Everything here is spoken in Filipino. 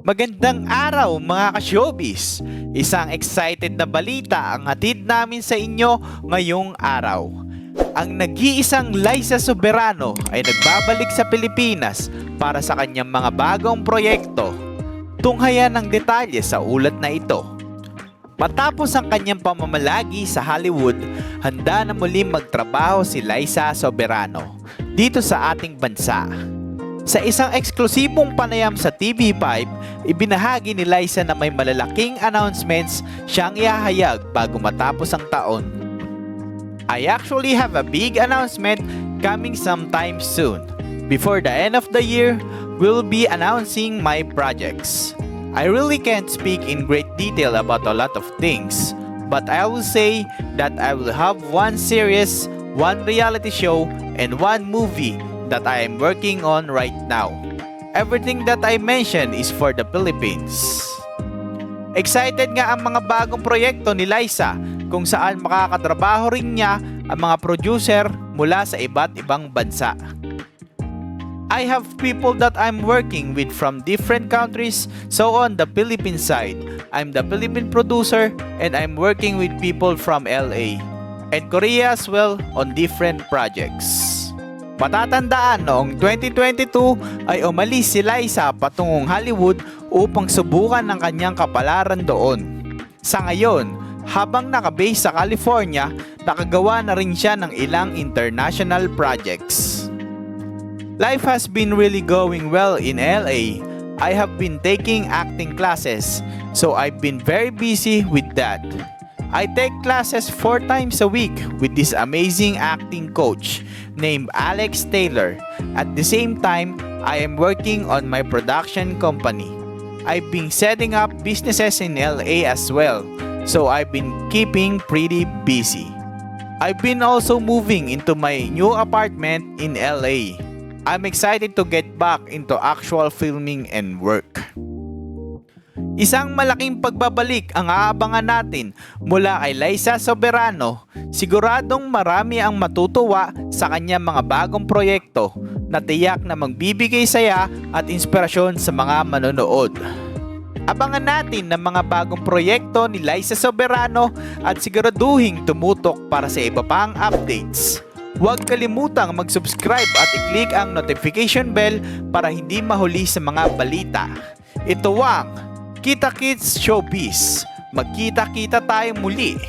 Magandang araw mga ka-showbiz! Isang excited na balita ang hatid namin sa inyo ngayong araw. Ang nag-iisang Liza Soberano ay nagbabalik sa Pilipinas para sa kanyang mga bagong proyekto. Tunghayan ang detalye sa ulat na ito. Matapos ang kanyang pamamalagi sa Hollywood, handa na muli magtrabaho si Liza Soberano dito sa ating bansa. Sa isang eksklusibong panayam sa TV5, ibinahagi ni Liza na may malalaking announcements siyang ihahayag bago matapos ang taon. I actually have a big announcement coming sometime soon. Before the end of the year, we'll be announcing my projects. I really can't speak in great detail about a lot of things, but I will say that I will have one series, one reality show, and one movie that I am working on right now. Everything that I mention is for the Philippines. Excited nga ang mga bagong proyekto ni Liza kung saan makakatrabaho rin niya ang mga producer mula sa iba't ibang bansa. I have people that I'm working with from different countries. So on the Philippine side, I'm the Philippine producer and I'm working with people from LA and Korea as well on different projects. Matatandaan noong 2022 ay umalis si Liza patungong Hollywood upang subukan ng kanyang kapalaran doon. Sa ngayon, habang nakabase sa California, nakagawa na rin siya ng ilang international projects. Life has been really going well in LA. I have been taking acting classes, so I've been very busy with that. I take classes four times a week with this amazing acting coach named Alex Taylor. At the same time, I am working on my production company. I've been setting up businesses in LA as well, so I've been keeping pretty busy. I've been also moving into my new apartment in LA. I'm excited to get back into actual filming and work. Isang malaking pagbabalik ang aabangan natin mula kay Liza Soberano. Siguradong marami ang matutuwa sa kanyang mga bagong proyekto na tiyak na magbibigay saya at inspirasyon sa mga manonood. Abangan natin ng mga bagong proyekto ni Liza Soberano at siguraduhing tumutok para sa iba pang updates. Huwag kalimutang mag-subscribe at i-click ang notification bell para hindi mahuli sa mga balita. Ito ang Kita Kids Showbiz. Magkita-kita tayo muli